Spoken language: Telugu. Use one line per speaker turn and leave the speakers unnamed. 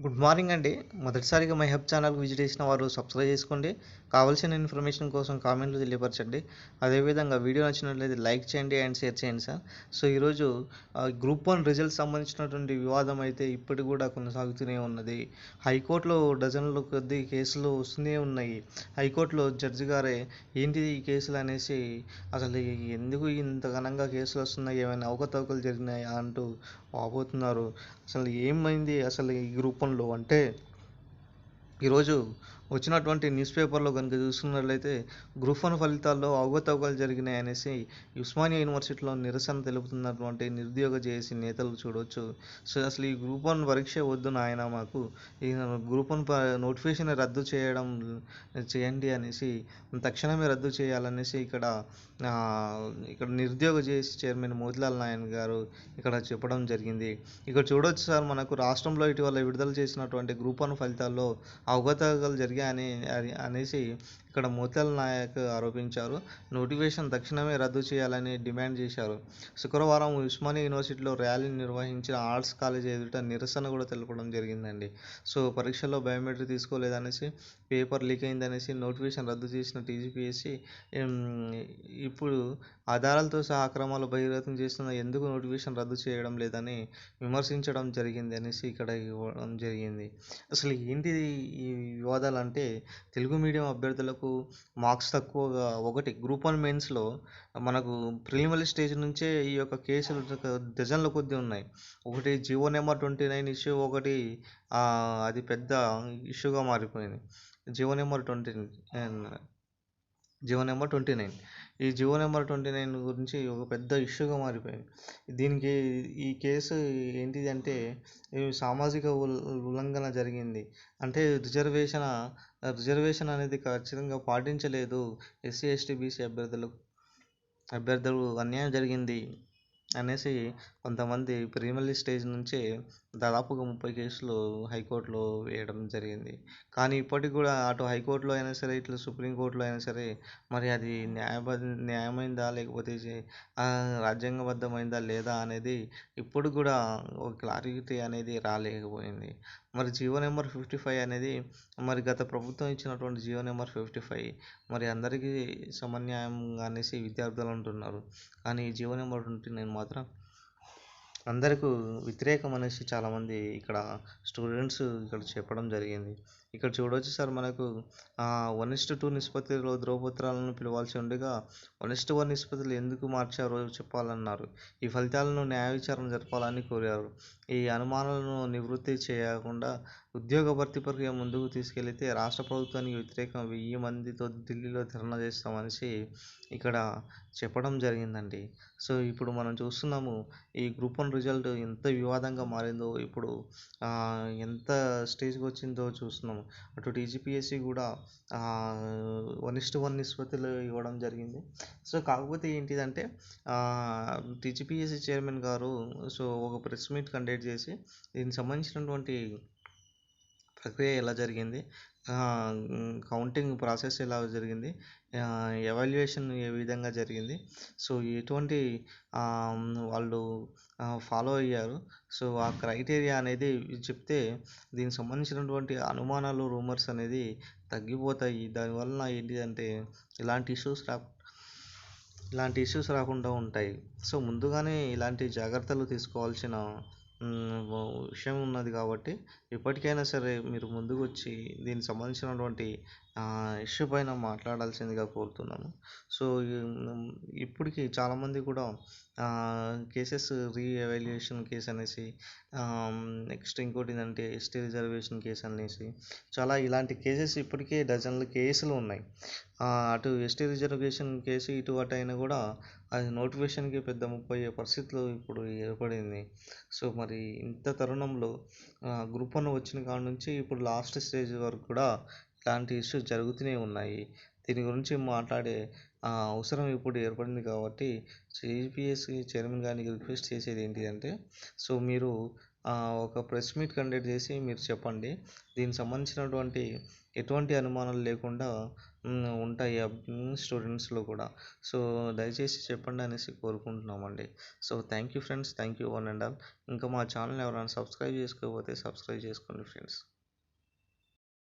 గుడ్ మార్నింగ్ అండి. మొదటిసారిగా మై హెబ్ ఛానల్కి విజిట్ చేసిన వారు సబ్స్క్రైబ్ చేసుకోండి. కావాల్సిన ఇన్ఫర్మేషన్ కోసం కామెంట్లు తెలియపరచండి. అదేవిధంగా వీడియో నచ్చినట్లయితే లైక్ చేయండి అండ్ షేర్ చేయండి సార్. సో ఈరోజు ఆ, గ్రూప్ వన్ రిజల్ట్ సంబంధించినటువంటి వివాదం అయితే ఇప్పటికి కూడా కొనసాగుతూనే ఉన్నది. హైకోర్టులో డజన్ల కొద్ది కేసులు వస్తూనే ఉన్నాయి. హైకోర్టులో జడ్జి గారే ఏంటి ఈ కేసులు అనేసి అసలు ఎందుకు ఇంత ఘనంగా కేసులు వస్తున్నాయి? ఏమైనా అవకతవకలు జరిగినాయా అంటూ వాపోతున్నారు అసలు ఏమైంది? అసలు ఈ రూపంలో అంటే ఈరోజు వచ్చినటువంటి న్యూస్ పేపర్లో కనుక చూసుకున్నట్లయితే గ్రూప్ వన్ ఫలితాల్లో అవకతవకలు జరిగినాయి అనేసి ఉస్మానియా యూనివర్సిటీలో నిరసన తెలుపుతున్నటువంటి నిరుద్యోగ చేసి నేతలు చూడవచ్చు సో అసలు ఈ గ్రూప్ వన్ పరీక్ష వద్దు నాయన మాకు. ఈ గ్రూప్ వన్ నోటిఫికేషన్ రద్దు చేయడం చేయండి అనేసి తక్షణమే రద్దు చేయాలనేసి ఇక్కడ ఇక్కడ నిరుద్యోగ చేసి చైర్మన్ మోతిలాల్ నాయన్ గారు ఇక్కడ చెప్పడం జరిగింది. ఇక్కడ చూడొచ్చు సార్ మనకు రాష్ట్రంలో ఇటీవల విడుదల చేసినటువంటి గ్రూప్ వన్ ఫలితాల్లో అవకతవకలు జరిగి అని- అనేసి ఇక్కడ మోతల్ నాయక్ ఆరోపించారు. నోటిఫికేషన్ తక్షణమే రద్దు చేయాలని డిమాండ్ చేశారు. శుక్రవారం ఉస్మానియా యూనివర్సిటీలో ర్యాలీ నిర్వహించిన ఆర్ట్స్ కాలేజ్ ఎదుట నిరసన కూడా తెలపడం జరిగిందండి. సో పరీక్షల్లో బయోమెట్రిక్ తీసుకోలేదనేసి పేపర్ లీక్ అయిందనేసి నోటిఫికేషన్ రద్దు చేసిన టీజీపీఎస్సీ ఇప్పుడు ఆధారాలతో సహా అక్రమాలు బహిర్గతం చేస్తున్న ఎందుకు నోటిఫికేషన్ రద్దు చేయడం లేదని విమర్శించడం జరిగింది అనేసి ఇక్కడ ఇవ్వడం జరిగింది. అసలు ఏంటి ఈ వివాదాలు అంటే తెలుగు మీడియం అభ్యర్థులకు మార్క్స్ తక్కువగా ఒకటి గ్రూప్ వన్ మెయిన్స్లో మనకు ప్రిలిమినరీ స్టేజ్ నుంచే ఈ యొక్క కేసులు డజన్ల కొద్దీ ఉన్నాయి. ఒకటి Jio number twenty nine issue ఒకటి అది పెద్ద ఇష్యూగా మారిపోయింది. Jio number twenty Jio number twenty nine ఈ జియో నెంబర్ ట్వంటీ నైన్ గురించి ఒక పెద్ద ఇష్యూగా మారిపోయింది. దీనికి ఈ కేసు ఏంటిది అంటే సామాజిక ఉల్- ఉల్లంఘన జరిగింది. అంటే రిజర్వేషన్ రిజర్వేషన్ అనేది ఖచ్చితంగా పాటించలేదు ఎస్సీ ఎస్టీ బీసీ అభ్యర్థులకు అభ్యర్థులు అన్యాయం జరిగింది. అనేసి కొంతమంది ప్రిలిమినరీ స్టేజ్ నుంచే దాదాపుగా ముప్పై కేసులు హైకోర్టులో వేయడం జరిగింది. కానీ ఇప్పటికి కూడా అటు హైకోర్టులో అయినా సరే ఇట్లా సుప్రీంకోర్టులో అయినా సరే మరి అది న్యాయబ న్యాయమైందా లేకపోతే రాజ్యాంగబద్ధమైందా లేదా అనేది ఇప్పుడు కూడా ఒక క్లారిటీ అనేది రాలేకపోయింది. మరి జియో నెంబర్ ఫిఫ్టీ ఫైవ్ అనేది మరి గత ప్రభుత్వం ఇచ్చినటువంటి జియో నెంబర్ ఫిఫ్టీ ఫైవ్ మరి అందరికీ సమన్యాయంగా అనేసి విద్యార్థులు అంటున్నారు. కానీ ఈ జియో నెంబర్ ట్వంటీ నైన్ మాత్రం అందరికీ వ్యతిరేకం అనేసి చాలామంది ఇక్కడ స్టూడెంట్స్ ఇక్కడ చెప్పడం జరిగింది. ఇక్కడ చూడవచ్చు సార్ మనకు వన్ ఇస్ట్ టూ నిష్పత్తిలో ధ్రువపత్రాలను పిలవాల్సి ఉండగా వన్ ఇస్ట్ వన్ నిష్పత్తులు ఎందుకు మార్చారో చెప్పాలన్నారు. ఈ ఫలితాలను న్యాయ విచారణ జరపాలని కోరారు. ఈ అనుమానాలను నివృత్తి చేయకుండా ఉద్యోగ భర్తీ ప్రక్రియ ముందుకు తీసుకెళ్తే రాష్ట్ర ప్రభుత్వానికి వ్యతిరేకం వెయ్యి మందితో ఢిల్లీలో ధర్నా చేస్తామనేసి ఇక్కడ చెప్పడం జరిగిందండి. సో ఇప్పుడు మనం చూస్తున్నాము ఈ గ్రూప్ వన్ రిజల్ట్ ఎంత వివాదంగా మారిందో ఇప్పుడు ఎంత స్టేజ్కి వచ్చిందో చూస్తున్నాము. అటు టీజీపీఎస్సీ కూడా వన్ ఇస్ట్ వన్ నిష్పత్తిలో ఇవ్వడం జరిగింది. సో కాకపోతే ఏంటిదంటే టీజీపీఎస్సీ చైర్మన్ గారు సో ఒక ప్రెస్ మీట్ కండక్ట్ చేసి దీనికి సంబంధించినటువంటి ప్రక్రియ ఎలా జరిగింది? కౌంటింగ్ ప్రాసెస్ ఎలా జరిగింది? ఎవాల్యుయేషన్ ఏ విధంగా జరిగింది? సో ఎటువంటి వాళ్ళు ఫాలో అయ్యారు. సో ఆ క్రైటీరియా అనేది చెప్తే దీనికి సంబంధించినటువంటి అనుమానాలు రూమర్స్ అనేది తగ్గిపోతాయి. దానివలన ఏంటిదంటే ఇలాంటి ఇష్యూస్ రా ఇలాంటి ఇష్యూస్ రాకుండా ఉంటాయి. సో ముందుగానే ఇలాంటి జాగ్రత్తలు తీసుకోవాల్సిన విషయం ఉన్నది కాబట్టి ఇప్పటికైనా సరే మీరు ముందుకు వచ్చి దీనికి సంబంధించినటువంటి ఇష్యూ పైన మాట్లాడాల్సిందిగా కోరుతున్నాను సో ఇప్పటికీ ఇప్పటికి చాలామంది కూడా కేసెస్ రీఎవాల్యుయేషన్ కేస్ కేసు అనేసి నెక్స్ట్ ఇంకోటి ఏంటంటే ఎస్టీ రిజర్వేషన్ కేసు అనేసి చాలా ఇలాంటి కేసెస్ ఇప్పటికే డజన్ల కేసులు ఉన్నాయి. అటు ఎస్టీ రిజర్వేషన్ కేసు ఇటు అటు అయినా కూడా అది నోటిఫికేషన్కి పెద్ద ముప్పై పరిస్థితులు ఇప్పుడు ఏర్పడింది. సో మరి ఇంత తరుణంలో గ్రూప్ వన్ వచ్చిన కాడ నుంచి ఇప్పుడు లాస్ట్ స్టేజ్ వరకు కూడా ఇలాంటి ఇష్యూస్ జరుగుతూనే ఉన్నాయి. దీని గురించి మాట్లాడే అవసరం ఇప్పుడు ఏర్పడింది కాబట్టి సిపిఎస్సి చైర్మన్ గారికి రిక్వెస్ట్ చేసేది ఏంటి అంటే సో మీరు ఒక ప్రెస్ మీట్ కండక్ట్ చేసి మీరు చెప్పండి. దీనికి సంబంధించినటువంటి ఎటువంటి అనుమానాలు లేకుండా ఉంటాయి స్టూడెంట్స్లో కూడా. సో దయచేసి చెప్పండి అనేసి కోరుకుంటున్నామండి. So thank you friends thank you one and all. ఇంకా మా ఛానల్ ఎవరైనా సబ్స్క్రైబ్ చేసుకోకపోతే సబ్స్క్రైబ్ చేసుకోండి ఫ్రెండ్స్.